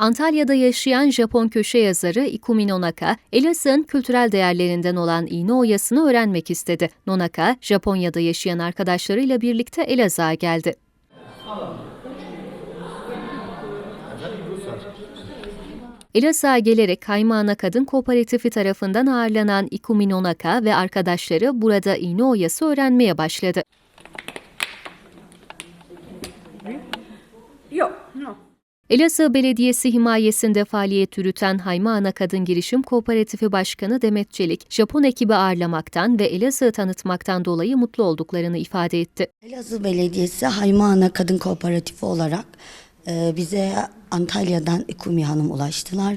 Antalya'da yaşayan Japon köşe yazarı Ikumi Nonaka, Elazığ'ın kültürel değerlerinden olan iğne oyasını öğrenmek istedi. Nonaka, Japonya'da yaşayan arkadaşlarıyla birlikte Elazığ'a geldi. Elazığ'a gelerek Kaymağına Kadın Kooperatifi tarafından ağırlanan Ikumi Nonaka ve arkadaşları burada iğne oyası öğrenmeye başladı. Yok, no. Elazığ Belediyesi himayesinde faaliyet yürüten Hayma Ana Kadın Girişim Kooperatifi Başkanı Demet Çelik, Japon ekibi ağırlamaktan ve Elazığ'ı tanıtmaktan dolayı mutlu olduklarını ifade etti. Elazığ Belediyesi Haymana Kadın Kooperatifi olarak e, bize Antalya'dan Ikumi Hanım ulaştılar.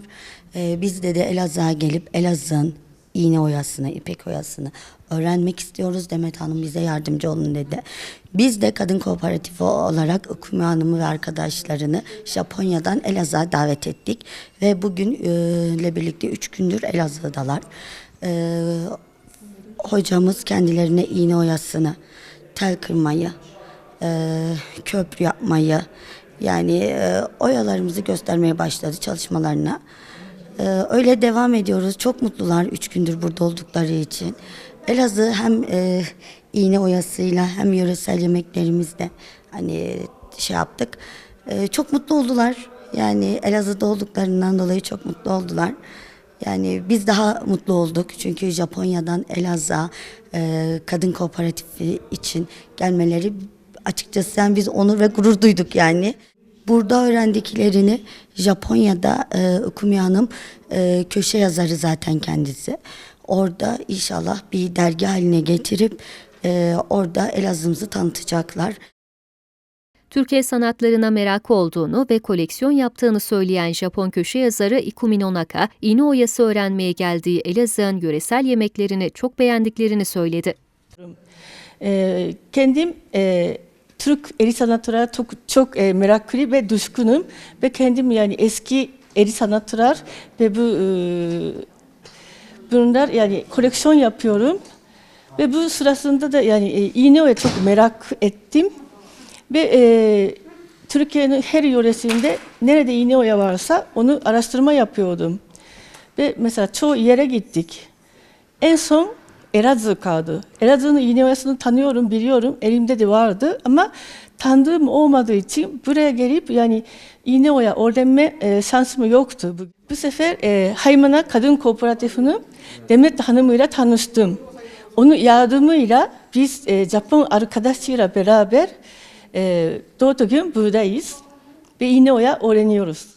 E, biz de de Elazığ'a gelip Elazığ'ın iğne oyasını, ipek oyasını öğrenmek istiyoruz. Demet Hanım bize yardımcı olun dedi. Biz de kadın kooperatifi olarak Ikumi Hanım'ı ve arkadaşlarını Japonya'dan Elazığ'a davet ettik. Ve bugün e, birlikte üç gündür Elazığ'dalar. E, hocamız kendilerine iğne oyasını, tel kırmayı, e, köprü yapmayı yani oyalarımızı göstermeye başladı çalışmalarına. E, öyle devam ediyoruz. Çok mutlular üç gündür burada oldukları için. Elazığ hem e, iğne oyasıyla hem yöresel yemeklerimizle hani şey yaptık. E, çok mutlu oldular. Yani Elazığ'da olduklarından dolayı çok mutlu oldular. Yani biz daha mutlu olduk çünkü Japonya'dan Elazığ'a e, kadın kooperatifi için gelmeleri açıkçası yani biz onur ve gurur duyduk yani. Burada öğrendiklerini Japonya'da e, Ukumi Hanım e, köşe yazarı zaten kendisi. Orada inşallah bir dergi haline getirip e, orada Elazığ'ımızı tanıtacaklar. Türkiye sanatlarına merak olduğunu ve koleksiyon yaptığını söyleyen Japon köşe yazarı Ikumi Nonaka, iğne oyası öğrenmeye geldiği Elazığ'ın yöresel yemeklerini çok beğendiklerini söyledi. Ee, kendim e, Türk el sanatına çok, çok e, meraklı ve düşkünüm ve kendim yani eski el sanatlar ve bu e, bunlar yani koleksiyon yapıyorum ve bu sırasında da yani e, iğne çok merak ettim ve e, Türkiye'nin her yöresinde nerede iğne oya varsa onu araştırma yapıyordum. Ve mesela çoğu yere gittik. En son Elazığ kaldı. Elazığ'ın iğne oyasını tanıyorum, biliyorum. Elimde de vardı ama tanıdığım olmadığı için buraya gelip yani iğne oya öğrenme e, şansım yoktu. Bu, sefer e, Haymana Kadın Kooperatifinin Demet Hanım'ıyla tanıştım. Onun yardımıyla biz e, Japon arkadaşıyla beraber e, doğru gün buradayız ve iğne oya öğreniyoruz.